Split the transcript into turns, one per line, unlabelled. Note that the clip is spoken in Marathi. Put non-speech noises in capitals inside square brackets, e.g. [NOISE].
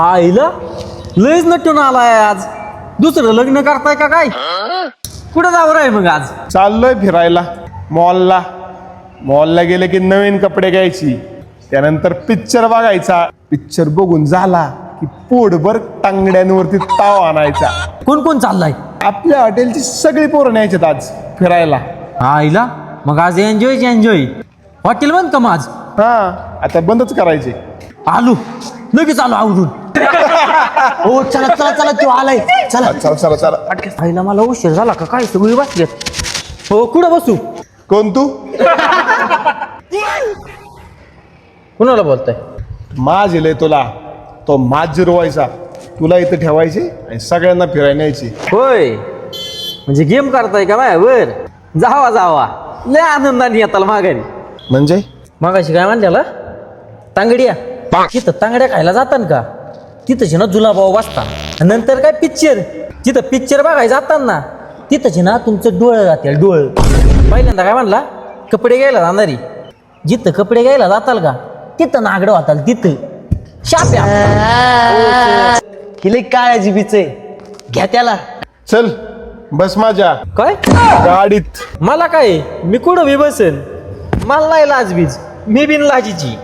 आईला? लयच नटून आलाय आज. दुसरं लग्न करताय का काय? कुठं जावर आहे मग आज?
चाललोय फिरायला. मॉलला मॉलला गेले की नवीन कपडे घ्यायची. त्यानंतर पिक्चर बघायचा. पिक्चर बघून झाला की पोटभर टांगड्यांवरती ताव आणायचा.
कोण कोण चाललाय?
आपल्या हॉटेलची सगळी पोरं न्यायच्यात आज फिरायला.
आईला? मग आज एन्जॉय एन्जॉय हॉटेल बंद का मग आज?
हा. आता बंदच करायचे.
आलू. लगेच आलो आवरून [LAUGHS]
हो चला चला चला तो आलाय. चला.
चला चला चला
आईला मला उशीर झाला का? काय सगळी बसल्यात हो कुठं बसू?
कोण तू?
कुणाला बोलताय?
माझ लय तुला. तो माझ जिरवायचा. तुला इथं ठेवायची आणि सगळ्यांना फिरायला न्यायची.
होय. म्हणजे गेम करताय का माय वर जावा जावा. लय आनंदाने येताल माघारी.
म्हणजे?
मागाशी काय म्हणल्याला तांगड्या. तिथं तांगड्या खायला जातान का? तिथंच ना जुलाभाऊ आणि नंतर काय पिक्चर तिथं पिक्चर बघायला जातान ना तिथंच ना तुमचं डोळं जातील डोळ. पहिल्यांदा काय म्हणला? कपडे घ्यायला जाणारी जिथं कपडे घ्यायला जाताल का? तिथं नागडं होताल तिथं. शाप्या.
हिले काळ्याची बीच आहे घ्या त्याला.
चल बस माझ्या.
काय?
गाडीत.
मला काय? मी कुठं बी बसेन मला नाही लाजबीज. 没变垃圾机。